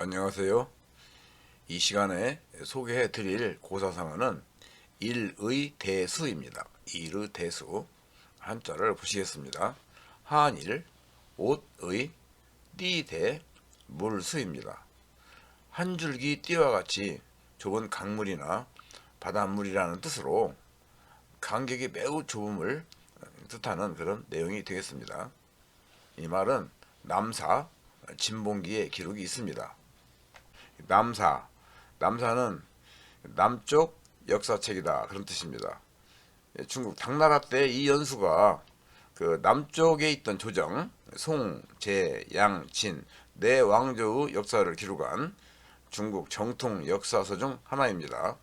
안녕하세요. 이 시간에 소개해 드릴 고사성어는 일의 대수입니다. 일의 대수. 한자를 보시겠습니다. 한일, 옷의, 띠대, 물수입니다. 한 줄기 띠와 같이 좁은 강물이나 바닷물이라는 뜻으로 간격이 매우 좁음을 뜻하는 그런 내용이 되겠습니다. 이 말은 남사, 진봉기에 기록이 있습니다. 남사, 남사는 남쪽 역사책이다 그런 뜻입니다. 예, 중국 당나라 때 이 연수가 그 남쪽에 있던 조정 송, 제, 양, 진 네 왕조의 역사를 기록한 중국 정통 역사서 중 하나입니다.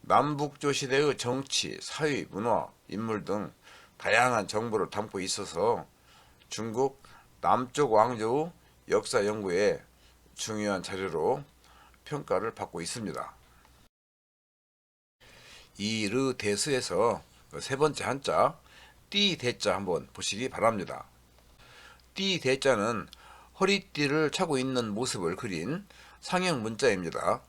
남북조 시대의 정치, 사회, 문화, 인물 등 다양한 정보를 담고 있어서 중국 남쪽 왕조의 역사 연구에 중요한 자료로 평가를 받고 있습니다. 이르 대수에서 그세 번째 한자 띠 대자 한번 보시기 바랍니다. 띠 대자는 허리띠를 차고 있는 모습을 그린 상형 문자입니다.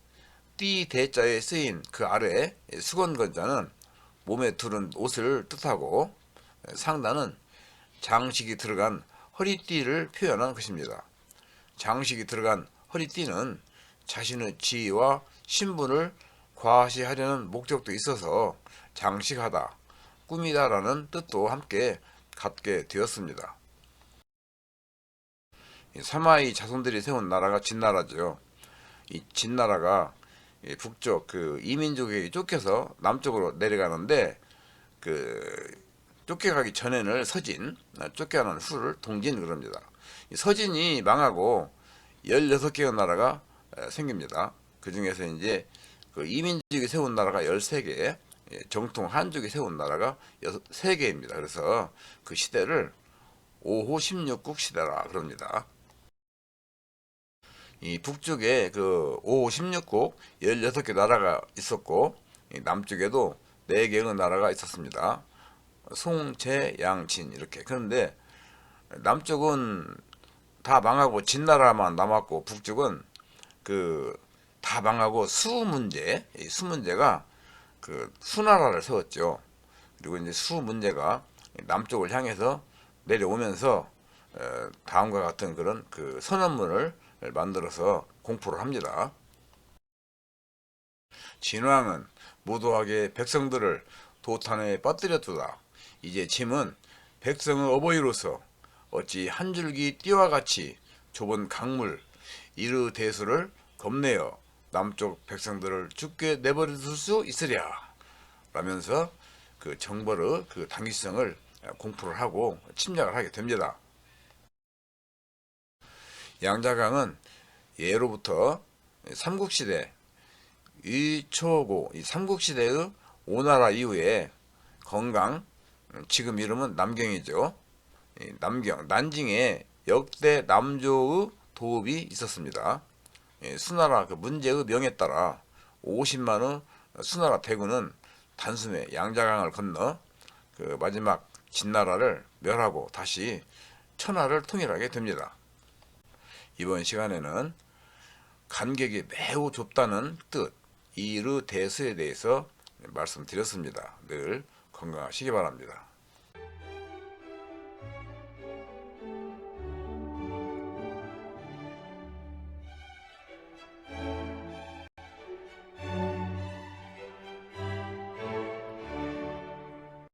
띠 대자에 쓰인 그 아래 수건 건자는 몸에 두른 옷을 뜻하고 상단은 장식이 들어간 허리띠를 표현한 것입니다. 장식이 들어간 허리띠는 자신의 지위와 신분을 과시하려는 목적도 있어서 장식하다, 꾸미다라는 뜻도 함께 갖게 되었습니다. 이 사마이 자손들이 세운 나라가 진나라죠. 이 진나라가 이 북쪽 그 이민족에게 쫓겨서 남쪽으로 내려가는데 그 쫓겨가기 전에는 서진, 쫓겨가는 후를 동진 그럽니다. 이 서진이 망하고 16개의 나라가 에, 생깁니다. 그 중에서 이제 그 이민족이 세운 나라가 13개, 예, 정통 한족이 세운 나라가 3개입니다. 그래서 그 시대를 5호 16국 시대라 그럽니다. 이 북쪽에 그 5호 16국 16개 나라가 있었고 이 남쪽에도 4개의 나라가 있었습니다. 송, 제, 양, 진 이렇게. 그런데 남쪽은 다 망하고 진나라만 남았고 북쪽은 그 다 망하고 수 문제, 이수 문제가 그 수나라를 세웠죠. 그리고 이제 수 문제가 남쪽을 향해서 내려오면서 어, 다음과 같은 그런 그 선언문을 만들어서 공포를 합니다. 진왕은 무도하게 백성들을 도탄에 빠뜨려 두다. 이제 짐은 백성의 어버이로서 어찌 한 줄기 띠와 같이 좁은 강물 이르 대수를 겁내어 남쪽 백성들을 죽게 내버려 둘 수 있으랴 라면서 그 정벌의 그 당위성을 공포를 하고 침략을 하게 됩니다. 양자강은 예로부터 삼국시대 이 초고 이 삼국시대의 오나라 이후에 건강 지금 이름은 남경이죠. 이 남경 난징에 역대 남조의 도읍이 있었습니다. 예, 수나라 그 문제의 명에 따라 50만의 수나라 대군은 단숨에 양자강을 건너 그 마지막 진나라를 멸하고 다시 천하를 통일하게 됩니다. 이번 시간에는 간격이 매우 좁다는 뜻 이르 대수에 대해서 말씀드렸습니다. 늘 건강하시기 바랍니다.